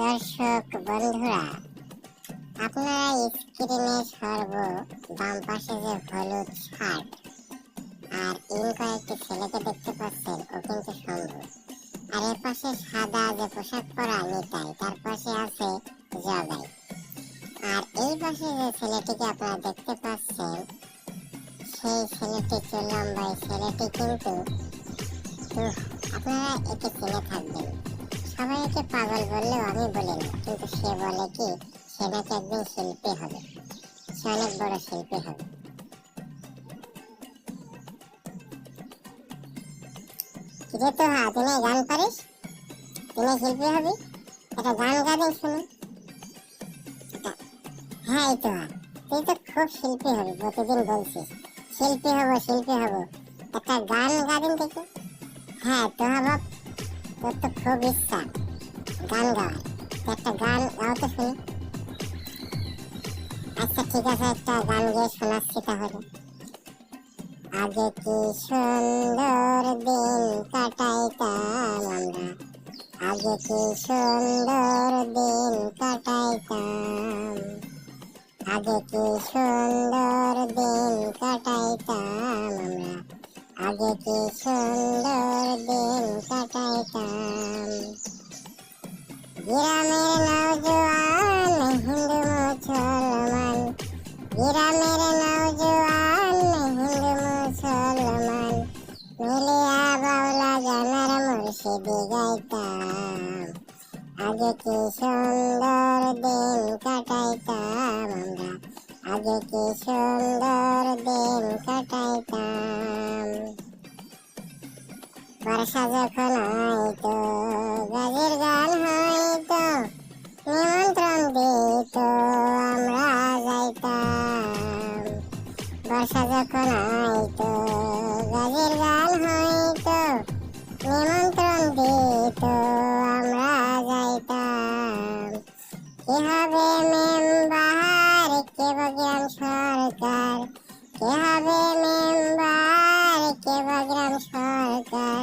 দর্শক, বন্ধুরা, আপনারা স্ক্রিনে সর্ব বাম পাশে যে হলুদ শার্ট আর ইন কয়েকটি ছেলেকে দেখতে পাচ্ছেন, ও কিন্তু সম্ভব আর এর পাশে সাদা যে পোশাক পরা নিতাই, তার পাশে আছে জগাই আর এই পাশে যে ছেলেটিকে আপনারা দেখতে পাচ্ছেন, সেই ছেলেটি চুল লম্বাই ছেলেটি কিন্তু আপনারা একে চিনে থাকবেন। সবাই একে পাগল বললেও আমি বলি না কিন্তু সে বলে কি, সে নাকি একদিন শিল্পী হবে। সে অনেক বড় শিল্পী হবে। হা তুমি গান পারিস তুমি শিল্পী হবি? একটা গান গাবেন শুনুন হ্যাঁ এই তো হা তুই তো খুব শিল্পী প্রতিদিন বলছিস। শিল্পী হব শিল্পী হব। একটা গান গাবেন দেখি। হ্যাঁ তো বাপ তোর তো গান গাওয়ার। একটা গান গাও তো শুনি। আচ্ছা ঠিক আছে, একটা গান গিয়ে শোনাচ্ছি তাহলে। আগে কি সুন্দর দিন কাটাইতাম আমরা? আগে কি সুন্দর দিন কাটাইতাম? আগে কি সুন্দর দিন কাটাইতাম আমরা? আগে কি সুন্দর দিন কাটাইতাম গ্রামের নৌজওয়ান হিন্দু মুসলমান গ্রামের নৌজওয়ান হিন্দু মুসলমান মিলিয়া বাউলা জানার মুর্শিদি গাইতাম আগে কি সুন্দর দিন কাটাইতাম আমরা আগে কি সুন্দর দিন কাটাইতাম বর্ষা যখন হইতো গাজের গান হইতো নিমন্ত্রণ দিত, আমরা যাইতাম। বর্ষা যখন হইতো গাজের গান হইতো নিমন্ত্রণ দিত, আমরা যাইতাম। কি হবে মেম্বার? কে বগ্রাম সরকার? কে হবে মেম্বার? কে বগ্রাম সরকার?